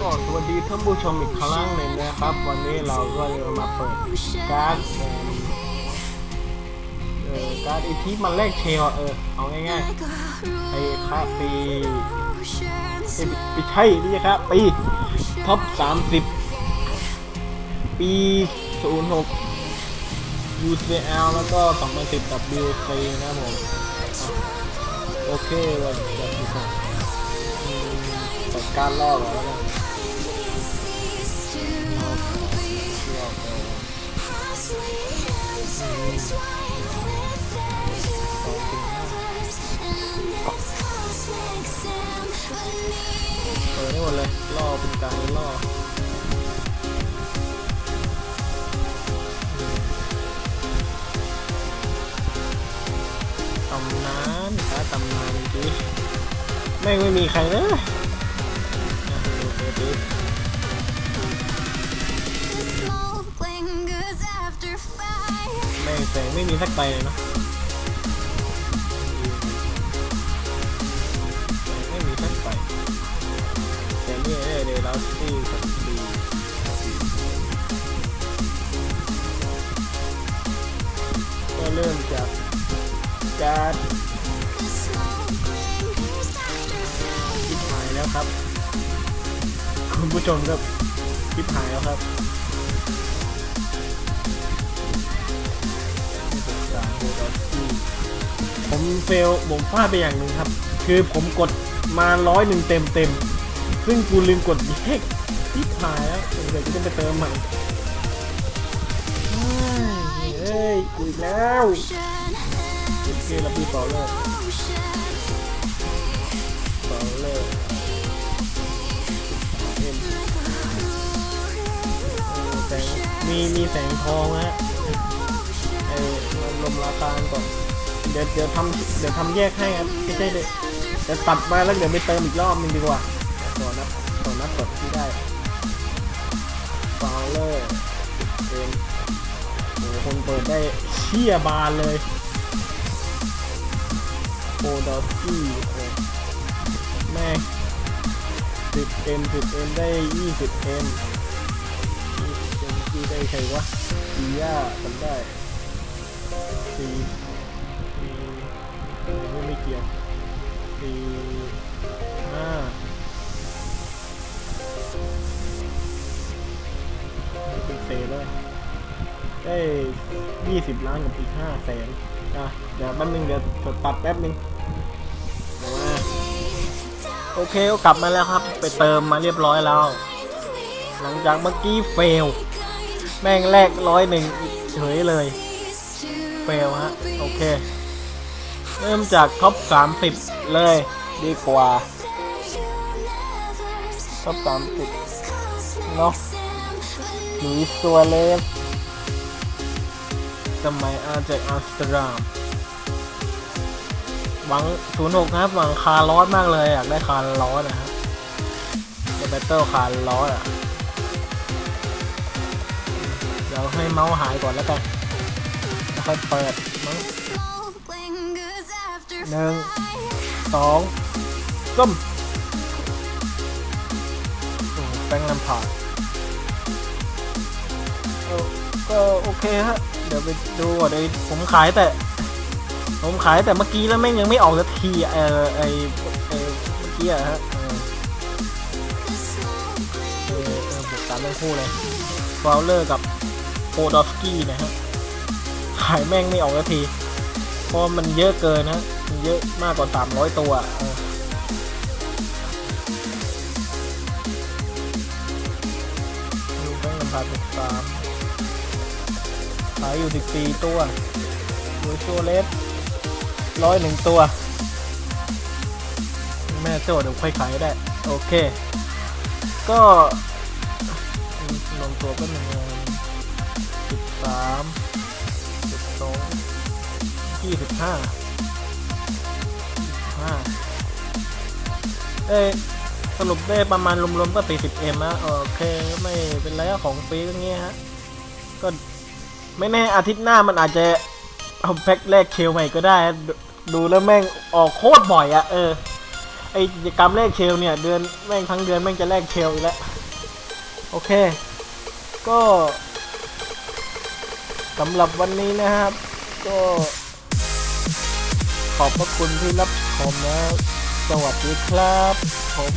ก็สวัสดีท่านผู้ชมอีกครั้งหนึ่งนะครับ วันนี้เราก็จะมาเปิดการ์ดเอ่อการ์ดไอที่มันแลกเชลเออเอาง่ายๆไอ้ค่าปีไอ้ปีใช่นี่ครับปีท็อป30ปี06 UCL แล้วก็ 2010 WC นะผมโอเคเราจะดูก่อนอืมจัดการล่อก่อนแล้วกัน เปิดให้หมดเลยล่อเป็นการล่อตำนานครับตำนานจริงๆแม่ไม่มีใครเลยอะดูเฟซดิ แม่ไม่มีสักใบเลยเนาะไม่มีสักใบแต่นี่เอ้ยเดลัสซี่กับดีก็เริ่มจากการคิดหายแล้วครับ คุณผู้ชมครับคิดหายแล้วครับ ผมเฟลผมพลาดไปอย่างหนึ่งครับ คือผมกดมาร้อยหนึ่งเต็มเต็มซึ่งกูลืมกดแยกที่หายแล้วเดี๋ยวกูจะไปเติมใหม่เฮ้ยอีกแล้วโอเคเราพี่เป่าเลยเป่าเลยมีมีแสงทองฮะ เดี๋ยวเดี๋ยวทำเดี๋ยวทำแยกให้ครับไม่ใช่เดี๋ยวเดี๋ยวตัดมาแล้วเดี๋ยวไปเติมอีกรอบนึงดีกว่าต่อนับต่อนับกดที่ได้ฟาวเลอร์เอ็นโอ้คนเปิดได้เชี่ยบานเลยโอดอสกี้โอ้แม่สิบเอ็มสิบเอ็มได้ยี่สิบเอ็มยี่สิบเอ็มที่ได้ใครวะซีย่าจำได้ซี สี่ห้าเป็นเศษเลยได้ยี่สิบล้านกับอีกห้าแสนอะเดี๋ยวแป๊บนึงเดี๋ยวตัดแป๊บนึงโอเคก็กลับมาแล้วครับ ไปเติมมาเรียบร้อยแล้ว หลังจากเมื่อกี้เฟล แม่งแรกร้อยหนึ่งเฉยเลย เฟลฮะ โอเค เริ่มจากท็อป30 เลยดีกว่าท็อป30เนาะหลุยส์ซัวเลสสมัยอาจากอัมสเตอร์ดัมหวัง06ครับ หวังคาร์ลอสมากเลย อยากได้คาร์ลอสนะฮะในแบตเตอร์คาร์ลอสอะ เดี๋ยวให้เมาส์หายก่อนแล้วกันแล้วค่อยเปิดมั้งหนึ่ง สองส้มแป้งลำพาดก็โอเคฮะ เดี๋ยวไปดูก่อนไอ้ผมขายแต่ ผมขายแต่เมื่อกี้แล้วแม่งยังไม่ออกสักทีเออไอไอเมื่อกี้อะฮะเออเออเออบวกตามทั้งคู่เลยฟาวเลอร์กับโพดอฟสกี้นะฮะ ขายแม่งไม่ออกสักที เพราะมันเยอะเกินนะ เยอะมากกว่า 300 ตัวดูแป้งลำพัดสามขายอยู่ 14 ตัวดูโชเลสร้อยหนึ่งตัว แม่โจ้เดี๋ยวค่อยขายได้ โอเค ก็ลงตัวก็หนึ่งสิบสามสิบสองยี่สิบห้า เอ้ยสรุปได้ประมาณรวมๆก็ 40M นะโอเคไม่เป็นไรของฟรีก็เงี้ยฮะ ก็ไม่แน่อาทิตย์หน้ามันอาจจะเอาแพ็คแรกเชลใหม่ก็ได้ดูดูแล้วแม่งออกโคตรบ่อยอะเออไอกิจกรรมแรกเชลเนี่ย เดือนแม่งทั้งเดือนแม่งจะแลกเชลอีกแล้ว โอเค ก็สำหรับวันนี้นะครับ ก็ ขอบพระคุณที่รับชมนะ สวัสดีครับ ผม